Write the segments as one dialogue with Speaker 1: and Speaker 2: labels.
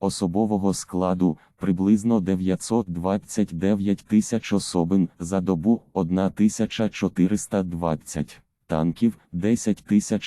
Speaker 1: особового складу приблизно 929 тисяч особин за добу 1420 танків 10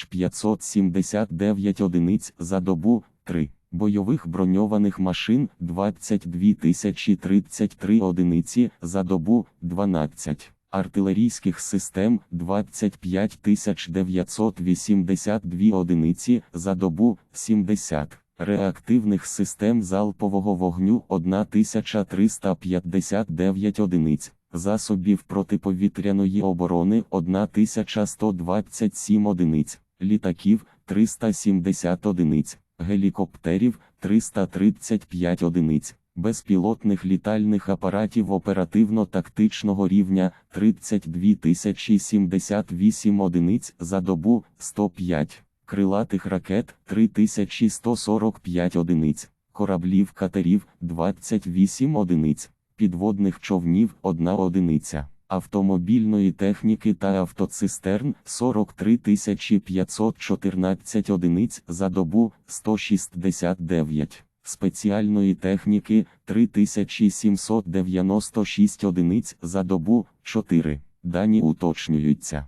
Speaker 1: 579 одиниць за добу 3 бойових броньованих машин 22 033 одиниці за добу 12 артилерійських систем 25 982 одиниці за добу 70 реактивних систем залпового вогню 1359 одиниць засобів протиповітряної оборони 1127 одиниць, літаків 370 одиниць, гелікоптерів 335 одиниць, безпілотних літальних апаратів оперативно-тактичного рівня 32 078 одиниць за добу 105, крилатих ракет 3145 одиниць, кораблів катерів 28 одиниць підводних човнів 1 одиниця, автомобільної техніки та автоцистерн 43 514 одиниць за добу 169, спеціальної техніки 3796 одиниць за добу 4. Дані уточнюються.